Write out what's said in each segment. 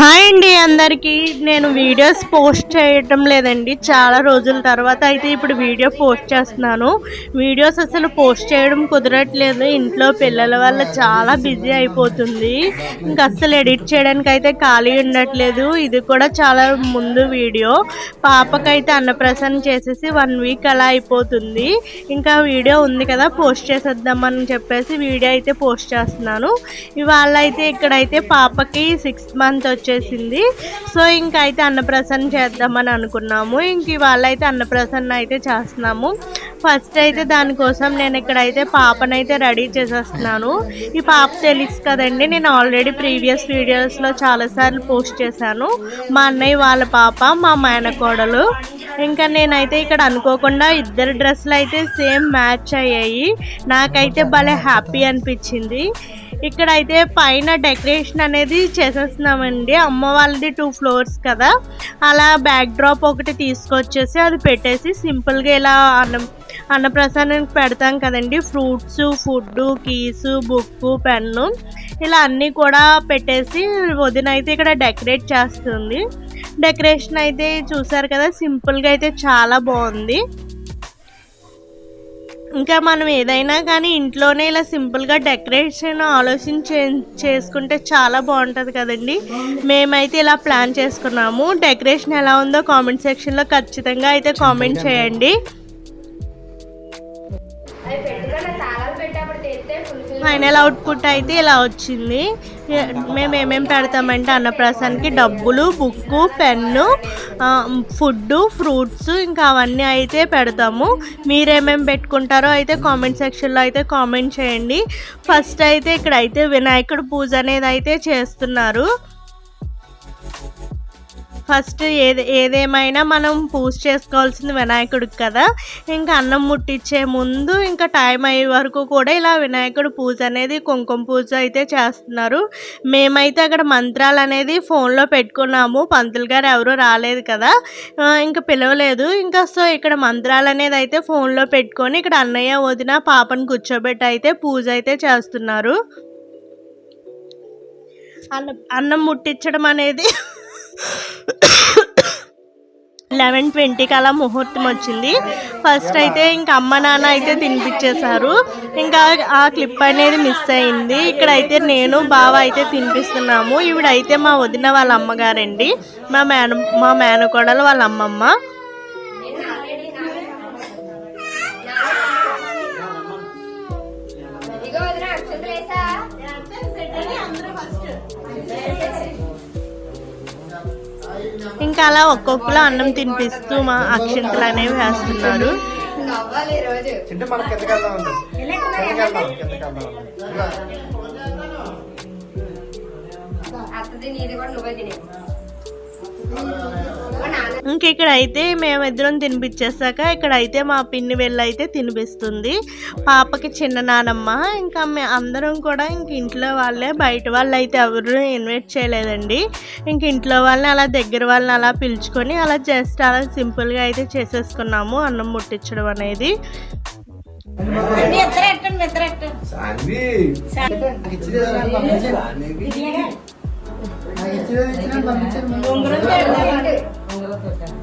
Hi అండి అందరికీ. నేను వీడియోస్ పోస్ట్ చేయటం లేదండి. చాలా రోజుల తర్వాత అయితే ఇప్పుడు వీడియో పోస్ట్ చేస్తున్నాను. వీడియోస్ అసలు పోస్ట్ చేయడం కుదరట్లేదు. ఇంట్లో పిల్లల వల్ల చాలా బిజీ అయిపోతుంది. ఇంకా అస్సలు ఎడిట్ చేయడానికి అయితే ఖాళీ ఉండట్లేదు. ఇది కూడా చాలా ముందు వీడియో. పాపకైతే అన్నప్రసన్న చేసేసి వన్ వీక్ అలా అయిపోతుంది. ఇంకా వీడియో ఉంది కదా పోస్ట్ చేసేద్దామని చెప్పేసి వీడియో అయితే పోస్ట్ చేస్తున్నాను. ఇవాళ అయితే ఇక్కడైతే పాపకి సిక్స్త్ మంత్ వచ్చేసింది. సో ఇంకా అయితే అన్నప్రసన్న చేద్దామని అనుకున్నాము. ఇంక ఇవాళ అయితే అన్నప్రసన్న అయితే చేస్తున్నాము. ఫస్ట్ అయితే దానికోసం నేను ఇక్కడైతే పాపనైతే రెడీ చేసేస్తున్నాను. ఈ పాప తెలుసు కదండి నేను ఆల్రెడీ ప్రీవియస్ వీడియోస్లో చాలాసార్లు పోస్ట్ చేశాను. మా అన్నయ్య వాళ్ళ పాప మా మేనకోడలు ఇంకా నేనైతే ఇక్కడ అనుకోకుండా ఇద్దరు డ్రెస్సులు అయితే సేమ్ మ్యాచ్ అయ్యాయి. నాకైతే భలే హ్యాపీ అనిపించింది. ఇక్కడ అయితే పైన డెకరేషన్ అనేది చేసేస్తున్నామండి. అమ్మ వాళ్ళది టూ ఫ్లోర్స్ కదా. అలా బ్యాక్ డ్రాప్ ఒకటి తీసుకొచ్చేసి అది పెట్టేసి సింపుల్గా ఇలా అన్నం అన్నప్రసాదానికి పెడతాం కదండి. Fruits food keys book pen ఇలా అన్నీ కూడా పెట్టేసి వదిన అయితే ఇక్కడ డెకరేట్ చేస్తుంది. డెకరేషన్ అయితే చూసారు కదా సింపుల్గా అయితే చాలా బాగుంది. ఇంకా మనం ఏదైనా కానీ ఇంట్లోనే ఇలా సింపుల్గా డెకరేషన్ ఆలోచించి చేసుకుంటే చాలా బాగుంటుంది కదండి. మేమైతే ఇలా ప్లాన్ చేసుకున్నాము. డెకరేషన్ ఎలా ఉందో కామెంట్ సెక్షన్లో ఖచ్చితంగా అయితే కామెంట్ చేయండి. ఫైనల్ అవుట్పుట్ అయితే ఇలా వచ్చింది. మేము ఏమేమి పెడతామంటే అన్నప్రాసానికి డబ్బులు బుక్కు పెన్ను ఫుడ్ ఫ్రూట్స్ ఇంకా అవన్నీ అయితే పెడతాము. మీరేమేమి పెట్టుకుంటారో అయితే కామెంట్ సెక్షన్లో అయితే కామెంట్ చేయండి. ఫస్ట్ అయితే ఇక్కడైతే వినాయకుడు పూజ అనేది అయితే చేస్తున్నారు. ఫస్ట్ ఏది ఏదేమైనా మనం పూజ చేసుకోవాల్సింది వినాయకుడికి కదా. ఇంకా అన్నం ముట్టించే ముందు ఇంకా టైం అయ్యే వరకు కూడా ఇలా వినాయకుడు పూజ అనేది కుంకుమ పూజ అయితే చేస్తున్నారు. మేమైతే అక్కడ మంత్రాలు అనేది ఫోన్లో పెట్టుకున్నాము. పంతులు గారు ఎవరు రాలేదు కదా. ఇంకా పిలవలేదు. ఇంకా సో ఇక్కడ మంత్రాలు అనేది అయితే ఫోన్లో పెట్టుకొని ఇక్కడ అన్నయ్య వదిన పాపను కూర్చోబెట్టి అయితే పూజ అయితే చేస్తున్నారు. అన్నం అన్నం ముట్టించడం అనేది లెవెన్ ట్వంటీకి అలా ముహూర్తం వచ్చింది. ఫస్ట్ అయితే ఇంకా అమ్మ నాన్న అయితే తినిపించేశారు. ఇంకా ఆ క్లిప్ అనేది మిస్ అయింది. ఇక్కడైతే నేను బావ అయితే తినిపిస్తున్నాము. ఈవిడైతే మా వదిన వాళ్ళ అమ్మగారండి. మా మేన మా మేనకోడలు వాళ్ళ అమ్మమ్మ. ఇంకా అలా ఒక్కొక్కరు అన్నం తినిపిస్తూ మా అక్షంతలు అనేవి వేస్తున్నారు. అత్తది నీది కూడా నువ్వే తినే. ఇంక ఇక్కడ అయితే మేమిద్దరం తినిపించేసాక ఇక్కడ అయితే మా పిన్ని వెళ్ళి అయితే తినిపిస్తుంది. పాపకి చిన్న నానమ్మ ఇంకా మే అందరం కూడా ఇంక ఇంట్లో వాళ్ళే బయట వాళ్ళు అయితే ఎవరు ఇన్వైట్ చేయలేదండి. ఇంక ఇంట్లో వాళ్ళని అలా దగ్గర వాళ్ళని అలా పిలుచుకొని అలా జస్ట్ అలా సింపుల్గా అయితే చేసేసుకున్నాము అన్నం ముట్టించడం అనేది.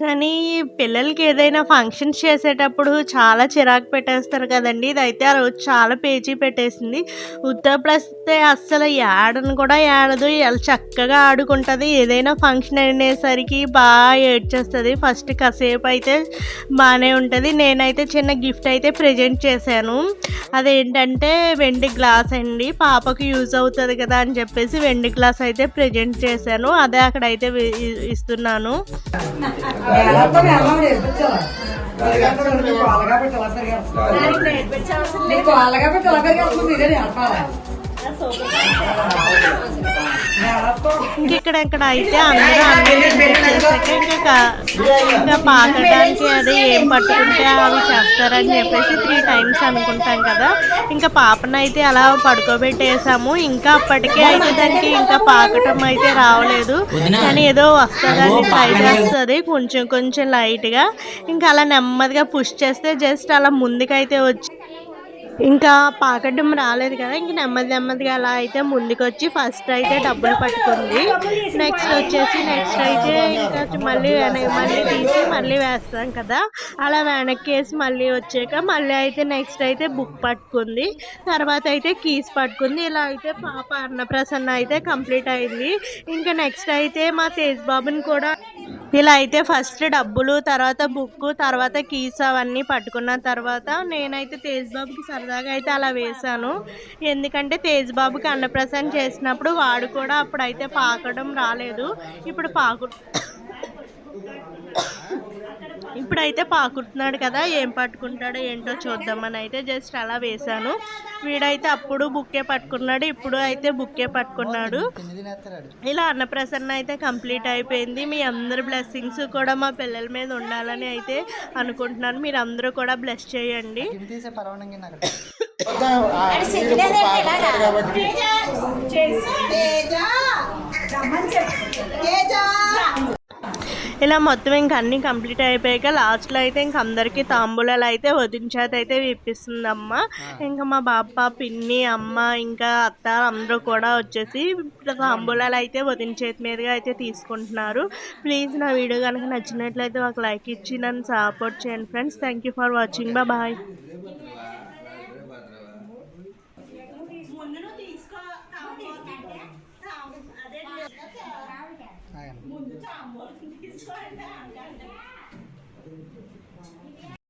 కానీ పిల్లలకి ఏదైనా ఫంక్షన్స్ చేసేటప్పుడు చాలా చిరాకు పెట్టేస్తారు కదండి. ఇదైతే ఆ రోజు చాలా పేచీ పెట్టేసింది. ఉత్తరప్రస్తే అస్సలు ఏడను కూడా ఏడదు. ఎలా చక్కగా ఆడుకుంటుంది. ఏదైనా ఫంక్షన్ అనేసరికి బాగా ఏడ్చేస్తుంది. ఫస్ట్ కాసేపు అయితే బాగానే ఉంటుంది. నేనైతే చిన్న గిఫ్ట్ అయితే ప్రజెంట్ చేశాను. అదేంటంటే వెండి గ్లాస్ అండి. పాపకు యూజ్ అవుతుంది కదా అని చెప్పేసి వెండి గ్లాస్ అయితే ప్రజెంట్ చేశాను. అదే అక్కడైతే వి- ఇస్తున్నాను నీకు అలాగా పెట్టి అలాగే ఇదే నేర్పాలి ఇక్కడ ఇక్కడ అయితే అందరూ ఇంకా ఇంకా పాకడానికి అది ఏం పట్టుకుంటే అవి చేస్తారని చెప్పేసి త్రీ టైమ్స్ అనుకుంటాం కదా. ఇంకా పాపనైతే అలా పడుకోబెట్టేసాము. ఇంకా అప్పటికే అయితే దానికి ఇంకా పాకటం అయితే రావలేదు. కానీ ఏదో వస్తుందని ట్రై చేస్తుంది. కొంచెం కొంచెం లైట్గా ఇంకా అలా నెమ్మదిగా పుష్ చేస్తే జస్ట్ అలా ముందుకైతే వచ్చి ఇంకా పాకడం రాలేదు కదా ఇంక నెమ్మది నెమ్మదిగా అలా అయితే ముందుకు వచ్చి ఫస్ట్ అయితే డబ్బులు పట్టుకుంది. నెక్స్ట్ వచ్చేసి నెక్స్ట్ అయితే ఇంకా మళ్ళీ మళ్ళీ తీసి మళ్ళీ వేస్తాం కదా. అలా వెనక్కి వేసి మళ్ళీ వచ్చాక మళ్ళీ అయితే నెక్స్ట్ అయితే బుక్ పట్టుకుంది. తర్వాత అయితే కీస్ పట్టుకుంది. ఇలా అయితే పాప అన్నప్రసన్న అయితే కంప్లీట్ అయింది. ఇంకా నెక్స్ట్ అయితే మా తేజ్ బాబుని కూడా ఇలా అయితే ఫస్ట్ డబ్బులు తర్వాత బుక్ తర్వాత కీస్ అవన్నీ పట్టుకున్న తర్వాత నేనైతే తేజ్ బాబుకి సరదాగా అయితే అలా వేశాను. ఎందుకంటే తేజ్ బాబుకి అన్నప్రసన్న చేసినప్పుడు వాడు కూడా అప్పుడైతే పాకడం రాలేదు. ఇప్పుడు పాకు ఇప్పుడైతే పాకుతున్నాడు కదా ఏం పట్టుకుంటాడో ఏంటో చూద్దామని అయితే జస్ట్ అలా వేశాను. వీడైతే అప్పుడు బుక్కే పట్టుకున్నాడు ఇప్పుడు అయితే బుక్కే పట్టుకున్నాడు. ఇలా అన్నప్రసన్న అయితే కంప్లీట్ అయిపోయింది. మీ అందరి బ్లెస్సింగ్స్ కూడా మా పిల్లల మీద ఉండాలని అయితే అనుకుంటున్నాను. మీరు అందరూ కూడా బ్లెస్ చేయండి. కాబట్టి ఇలా మొత్తం ఇంక అన్ని కంప్లీట్ అయిపోయాక లాస్ట్లో అయితే ఇంక అందరికీ తాంబూలాలు అయితే వదిలించేది అయితే విప్పిస్తుందమ్మ ఇంకా మా బాప పిన్ని అమ్మ ఇంకా అత్త అందరూ కూడా వచ్చేసి తాంబూలాలు అయితే వదిలించేది మీదుగా అయితే తీసుకుంటున్నారు. ప్లీజ్ నా వీడియో కనుక నచ్చినట్లయితే ఒక లైక్ ఇచ్చి నన్ను సపోర్ట్ చేయండి friends. Thank you for watching బా బాయ్ అదే ముందు తాంబూలం తీసుకోండి